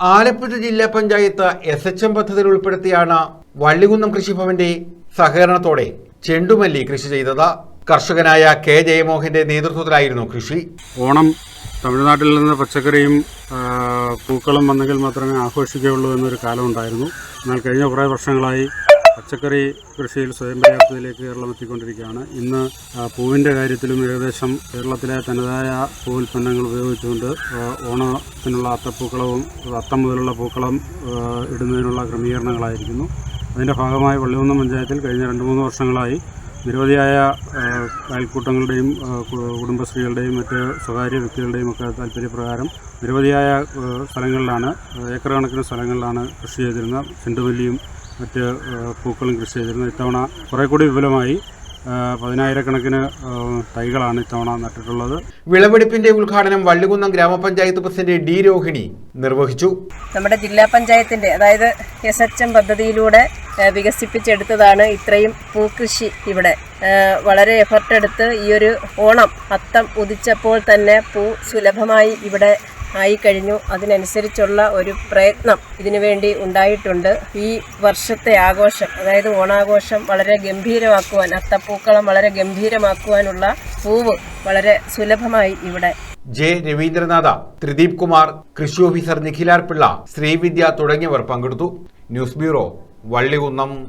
ആലപ്പുഴ ജില്ലാ panchayat S H M പദ്ധതിയിൽ ഉൾപ്പെടുത്തിയാണ് വള്ളികുന്നം കൃഷിഭവന്റെ സഹകരണത്തോടെ ചെണ്ടുമല്ലി കൃഷി ചെയ്തത്. കർഷകനായ കെ ജയമോഹന്റെ നേതൃത്വത്തിലായിരുന്നു കൃഷി. ഓണം തമിഴ്നാട്ടിൽ നിന്ന് പച്ചക്കറിയും പൂക്കളും വന്നെങ്കിൽ മാത്രമേ ആഘോഷിക്കുകയുള്ളൂ എന്നൊരു കാലമുണ്ടായിരുന്നു. എന്നാൽ കഴിഞ്ഞ കുറേ വർഷങ്ങളായി പച്ചക്കറി കൃഷിയിൽ സ്വയം പര്യാപ്തതയിലേക്ക് കേരളം എത്തിക്കൊണ്ടിരിക്കുകയാണ്. ഇന്ന് പൂവിന്റെ കാര്യത്തിലും ഏകദേശം കേരളത്തിലെ തനതായ പൂവുൽപ്പന്നങ്ങൾ ഉപയോഗിച്ചുകൊണ്ട് ഓണത്തിനുള്ള അത്തപ്പൂക്കളവും അത്തം മുതലുള്ള പൂക്കളം ഇടുന്നതിനുള്ള ക്രമീകരണങ്ങളായിരിക്കുന്നു. അതിന്റെ ഭാഗമായി വള്ളികുന്നം പഞ്ചായത്തിൽ കഴിഞ്ഞ രണ്ട് മൂന്ന് വർഷങ്ങളായി നിരവധിയായ അയൽക്കൂട്ടങ്ങളുടെയും കുടുംബശ്രീകളുടെയും മറ്റ് സ്വകാര്യ വ്യക്തികളുടെയും ഒക്കെ താല്പര്യപ്രകാരം നിരവധിയായ സ്ഥലങ്ങളിലാണ് ഏക്കർ കണക്കിന് സ്ഥലങ്ങളിലാണ് കൃഷി ചെയ്തിരുന്നത്. ചെണ്ടുമല്ലിയും മറ്റ് പൂക്കളും കൃഷി ചെയ്തിരുന്നു ഇത്തവണ കുറേ കൂടി വിപുലമായി പതിനായിരക്കണക്കിന് തൈകളാണ് ഇത്തവണ നട്ടിട്ടുള്ളത്. വിളവെടുപ്പിന്റെ ഉദ്ഘാടനം വള്ളികുന്നം ഗ്രാമപഞ്ചായത്ത് പ്രസിഡന്റ് ഡി രോഹിണി നിർവഹിച്ചു. നമ്മുടെ ജില്ലാ പഞ്ചായത്തിന്റെ അതായത് എസ് എച്ച് എം പദ്ധതിയിലൂടെ വികസിപ്പിച്ചെടുത്തതാണ് ഇത്രയും പൂക്കൃഷി ഇവിടെ. വളരെ എഫർട്ട് എടുത്ത് ഈ ഒരു ഓണം അത്തം ഉദിച്ചപ്പോൾ തന്നെ പൂ സുലഭമായി ഇവിടെ ആയിക്കഴിഞ്ഞു. അതിനനുസരിച്ചുള്ള ഒരു പ്രയത്നം ഇതിനു വേണ്ടി ഉണ്ടായിട്ടുണ്ട്. ഈ വർഷത്തെ ആഘോഷം അതായത് ഓണാഘോഷം വളരെ ഗംഭീരമാക്കുവാൻ അത്തപ്പൂക്കളം വളരെ ഗംഭീരമാക്കുവാനുള്ള പൂവ് വളരെ സുലഭമായി ഇവിടെ. ജെ. രവീന്ദ്രനാഥ ത്രിദീപ് കുമാർ കൃഷി ഓഫീസർ നിഖിലാർ പിള്ള ശ്രീവിദ്യ തുടങ്ങിയവർ പങ്കെടുത്തു. News bureau Vallikunnam.